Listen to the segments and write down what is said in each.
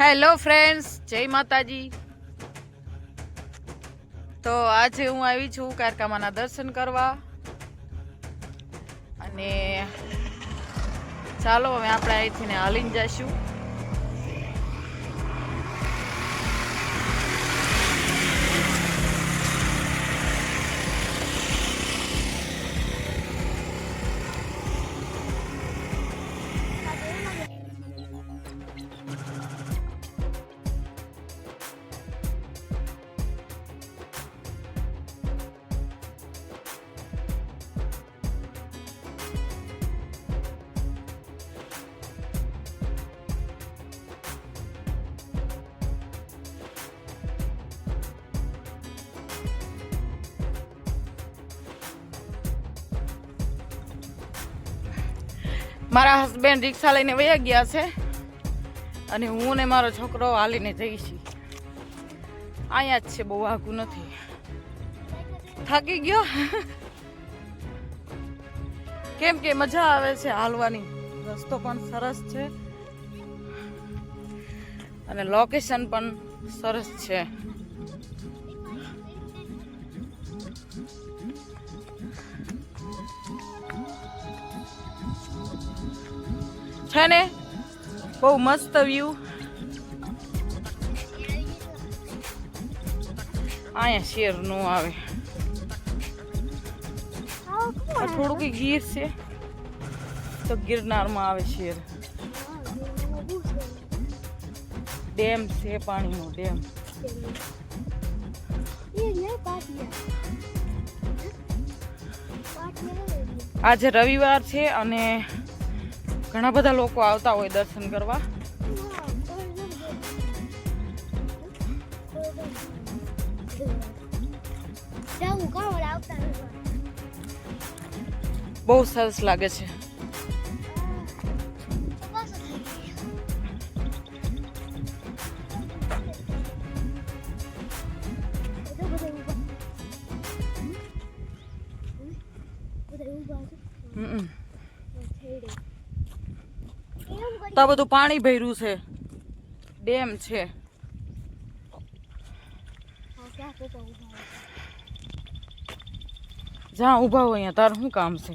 Hello friends જય માતાજી. તો આજે હું આવી છું કારકામાના દર્શન કરવા. અને ચાલો હવે આપણે અહીંથી હાલીને જઈશું. મારા હસબન્ડ રિક્ષા લઈને વયા ગયા છે અને હું ને મારો છોકરો હાલીને જઈશ અહીંયા જ છે, બહુ આઘું નથી. થાકી ગયો? કેમ કે મજા આવે છે હાલવાની. રસ્તો પણ સરસ છે. અને લોકેશન પણ સરસ છે. છે ને બહુ મસ્ત વ્યૂ અહીંયા શેર નો આવે. થોડુંક ગીર છે. તો ગિરનારમાં આવે શેર. ડેમ છે, પાણીનો ડેમ. આજે રવિવાર છે અને ઘણા બધા લોકો આવતા હોય દર્શન કરવા. બહુ સરસ લાગે છે. હમ. તો બધું પાણી ભર્યું છે. ડેમ છે. જ્યાં ઊભા હોય અહીંયા. તારું શું કામ છે?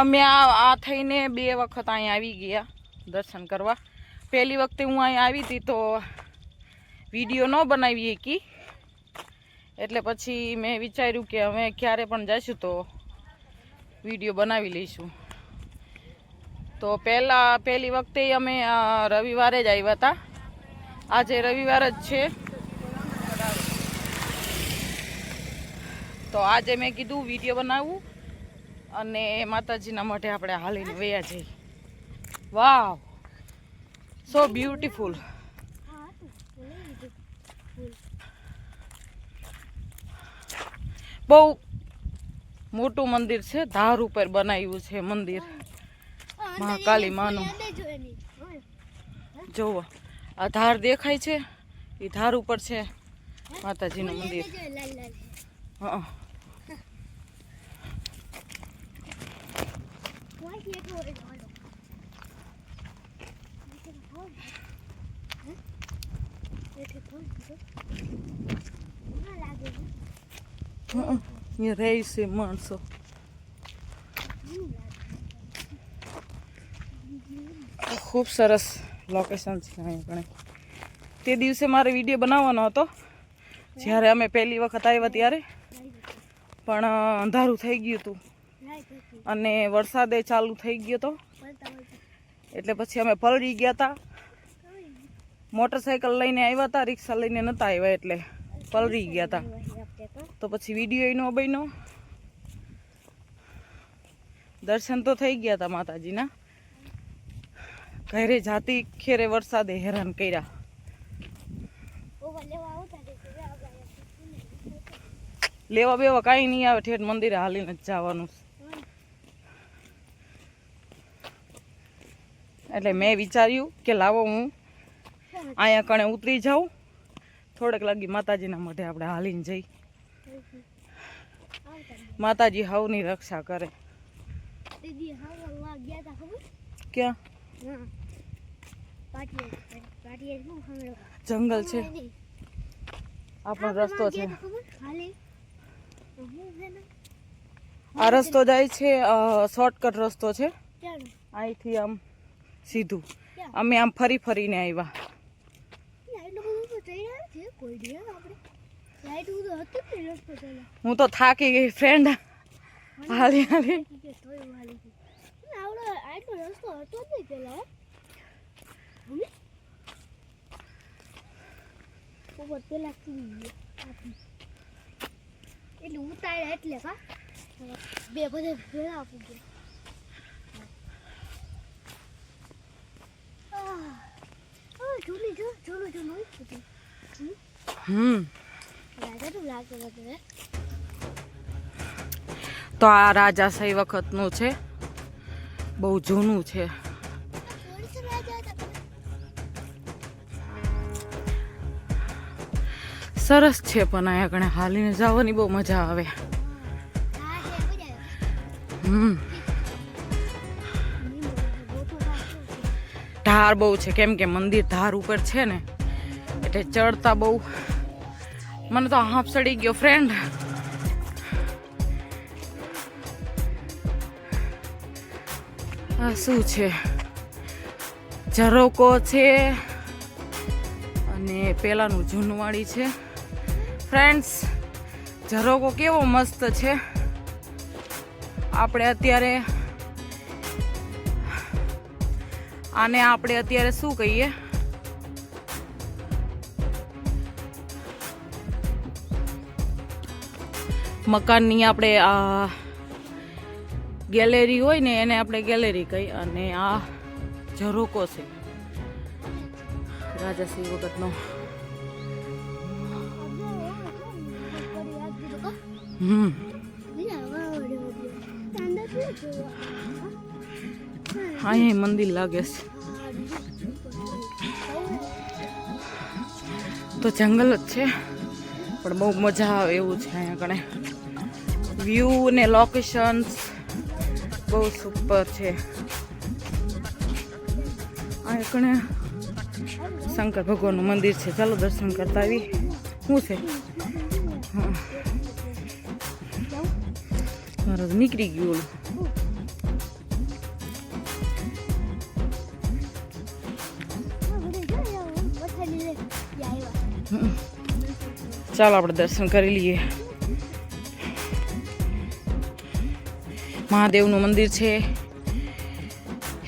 અમે આ આ થઈને બે વખત અહીંયા આવી ગયા દર્શન કરવા. પહેલી વખતે હું અહીંયા આવી હતી તો વીડિયો ન બનાવી શકી. એટલે પછી મેં વિચાર્યું કે અમે ક્યારે પણ જઈશું તો વીડિયો બનાવી લઈશું. તો પહેલાં, પહેલી વખતે અમે રવિવારે જ આવ્યા હતા. આજે રવિવાર જ છે. તો આજે મેં કીધું વીડિયો બનાવવું અને માતાજીના માટે આપણે હાલીને વયા જઈએ. વાવ! સો બ્યુટીફુલ બહુ મોટું મંદિર છે, ધાર ઉપર બનાવ્યું છે મંદિર મહાકાલી માનું જોવો, આ ધાર દેખાય છે, એ ધાર ઉપર છે માતાજીનું મંદિર હં. હં. અહીંયા રહે છે માણસો ખૂબ સરસ લોકેશન છે અહીંયા તે દિવસે મારે વીડિયો બનાવવાનો હતો. જ્યારે અમે પહેલી વખત આવ્યા ત્યારે. પણ અંધારું થઈ ગયું હતું. અને વરસાદે ચાલુ થઈ ગયો હતો એટલે પછી અમે પલળી ગયા હતા મોટરસાઇકલ લઈને આવ્યા હતા રિક્ષા લઈને નહોતા આવ્યા એટલે પલળી ગયા હતા તો પછી વીડિયો એનો બન્યો. દર્શન તો થઈ ગયા હતા માતાજીના. ઘરે જાતી ખેરે વરસાદે હેરાન કર્યા. લેવા બેવા કાંઈ નહીં આવે, ઠેઠ મંદિરે હાલીને જ જવાનું એટલે મેં વિચાર્યું કે લાવો હું અહીંયા કણે ઉતરી જાઉં. થોડેક લાગી માતાજીના મઢે આપણે હાલીને જઈ. માતાજી હવની રક્ષા કરે. દીદી ગયા તા ખબર? ક્યાં? જંગલ છે. આપણો રસ્તો છે. આ રસ્તો જાય છે શોર્ટકટ રસ્તો છે. અહીંથી આમ સીધું. અમે આમ ફરી ફરીને આવ્યા. હું તો થાકી ગઈ ફ્રેન્ડ હાલી હાલી. એટલે ઉતાર્યા એટલે કા? બે બધે ભેળા પૂગે ઝૂલી જો ઝૂલું ઝૂલું હમ. તો આ રાજા રાજાશાહી વખતનું છે. બહુ જૂનું છે. સરસ છે પણ અહીંયા કણે હાલીને જવાની બહુ મજા આવે. હમ. ધાર બહુ છે. કેમ કે મંદિર ધાર ઉપર છે ને એટલે ચડતા બહુ મને તો હાફ સડી ગયો ફ્રેન્ડ આ શું છે? ઝરોકો છે અને પેલાનું જૂનવાડી છે. ફ્રેન્ડ્સ ઝરોકો કેવો મસ્ત છે. આપણે અત્યારે આને આપણે અત્યારે શું કહીએ? મકાનની આપણે, આ, ગેલેરી હોય ને એને આપણે ગેલેરી કહી અને આ ઝરોકો છે. રાજાસિંહ વખતનો. હમ. અહીંયા મંદિર લાગે છે. તો જંગલ જ છે, પણ બહુ મજા આવે એવું છે અહીંયા કણે. વ્યૂ ને લોકેશન્સ બહુ સુપર છે. આ એકને શંકર ભગવાનનું મંદિર છે. ચાલો દર્શન કરતા આવી શું છે? મારે નીકળી ગયું ચાલો આપણે દર્શન કરી લઈએ. મહાદેવનું મંદિર છે.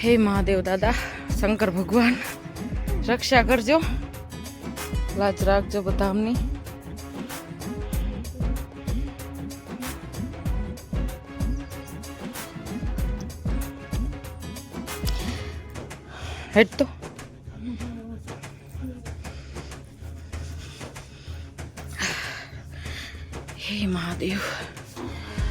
હે મહાદેવ દાદા, શંકર ભગવાન, રક્ષા કરજો. લાજ રાખજો બધા અમની હેડ તો. હે મહાદેવ.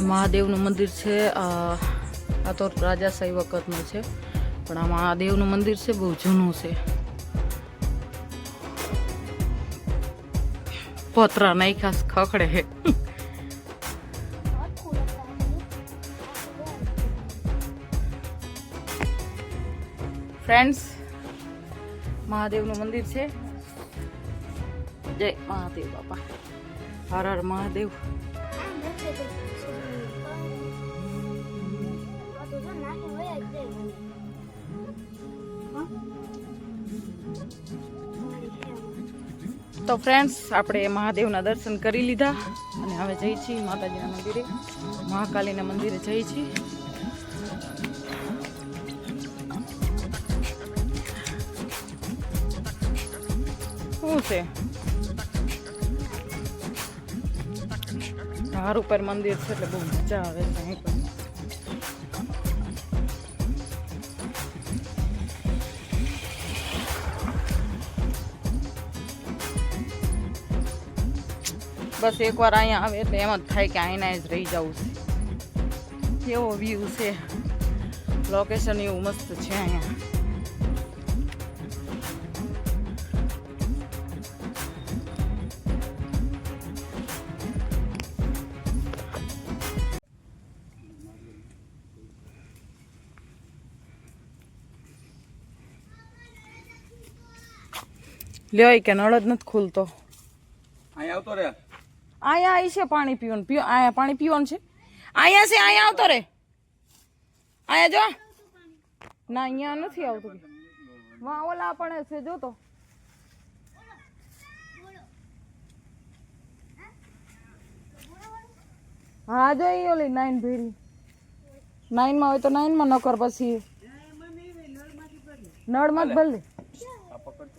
આ મહાદેવનું મંદિર છે. આ તો રાજાશાહી વખતનું છે. પણ આ મહાદેવનું મંદિર છે, બહુ જૂનું છે. પોતરા નાખ્યા ખખડે. ફ્રેન્ડ્સ, મહાદેવનું મંદિર છે. જય મહાદેવ બાપા. હર હર મહાદેવ. તો ફ્રેન્ડ્સ આપણે મહાદેવના દર્શન કરી લીધા અને હવે જઈ છીએ માતાજીના મંદિરે. મહાકાલીના મંદિરે જઈ છીએ. શું છે? ધાર ઉપર મંદિર છે એટલે બહુ મજા આવે છે અહીં પણ. બસ એકવાર અહીંયા આવે એટલે એમ જ થાય કે અહીંના જ રહી જવું છે. કેવો વ્યૂ છે. લોકેશન એવું મસ્ત છે અહીંયા. લ્યો કે નળ જ નથી ખુલતો. અહીંયા આવતો રે અહીંયા આવી છે પાણી પીવાનું. પીઓ અહીંયા પાણી પીવાનું છે. અહીંયા છે અહીંયા આવતો રે. અહીંયા જો. ના, અહીંયા નથી આવતું વાં ઓલા પણ છે, જો તો. હા, જો એ ઓલી નાઇન ભેરી. નાઇનમાં હોય તો નાઇનમાં નકર પછી નળમાં જ ભલે આ પકડ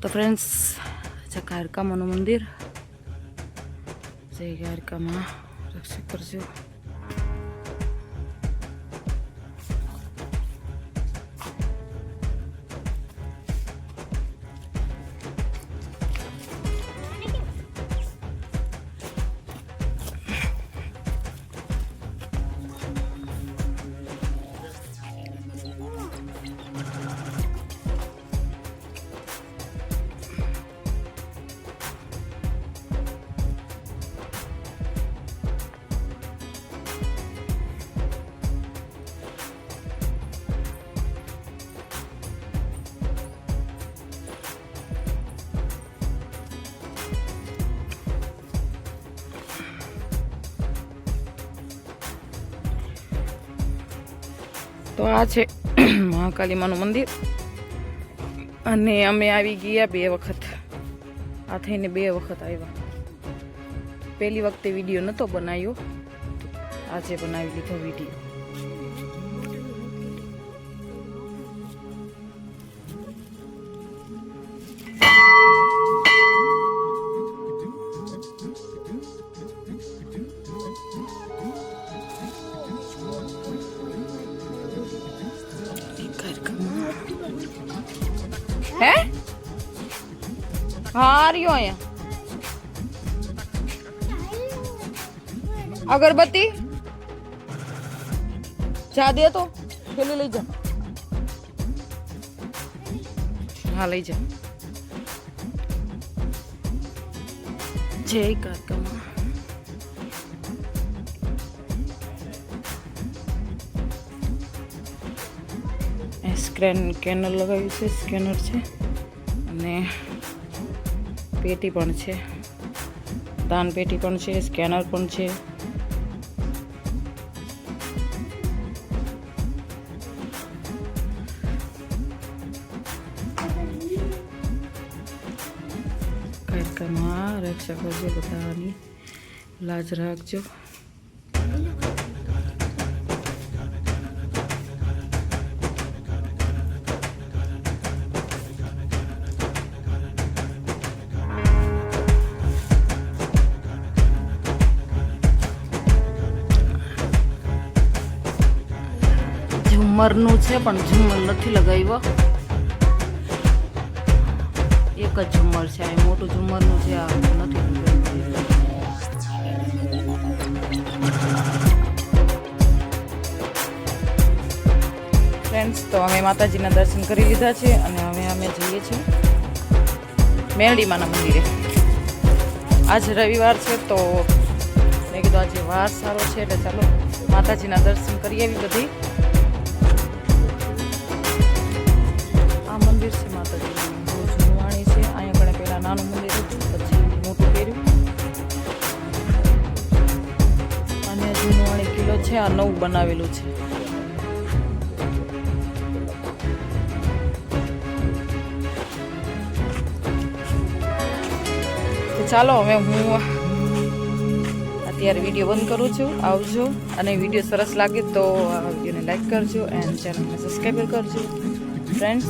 તો ફ્રેન્ડ્સ છે કારકામાનું મંદિર જય કારકામાં રક્ષા કરજો તો આ છે મહાકાલી માનું મંદિર. અને અમે આવી ગયા બે વખત. આ થઈને બે વખત આવ્યા. પહેલી વખતે વીડિયો નહોતો બનાવ્યો. આજે બનાવી લીધો વીડિયો. હે હા રહ્યો અહીંયા અગરબત્તી જા દે તો થેલી લઈ જા હા લઈ જા જય કાકમાં સ્ક્રેન સ્કેનર લગાવ્યું છે, સ્કેનર છે. અને પેટી પણ છે. દાન પેટી પણ છે, સ્કેનર પણ છે. કાર્યક્રમમાં રક્ષા કરજો બધાની લાજ રાખજો. ઝુમ્મરનું છે, પણ ઝુમ્મર નથી લગાવ્યો. એક જ ઝુમ્મર છે, આ મોટું ઝુમ્મરનું છે, આ નથી ફ્રેન્ડ્સ તો અમે માતાજીના દર્શન કરી લીધા છે અને હવે અમે જઈએ છીએ મેરડીમાના મંદિરે. આજ રવિવાર છે, તો મેં કીધું આજે વાર સારો છે, એટલે ચાલો માતાજીના દર્શન કરી આવી બધી. છે, આ નવું બનાવેલું છે. ચાલો હવે હું અત્યારે વીડિયો બંધ કરું છું. આવજો. અને વીડિયો સરસ લાગે તો આ વિડીયોને લાઈક કરજો એન્ડ ચેનલને સબસ્ક્રાઈબ કરજો. ફ્રેન્ડ્સ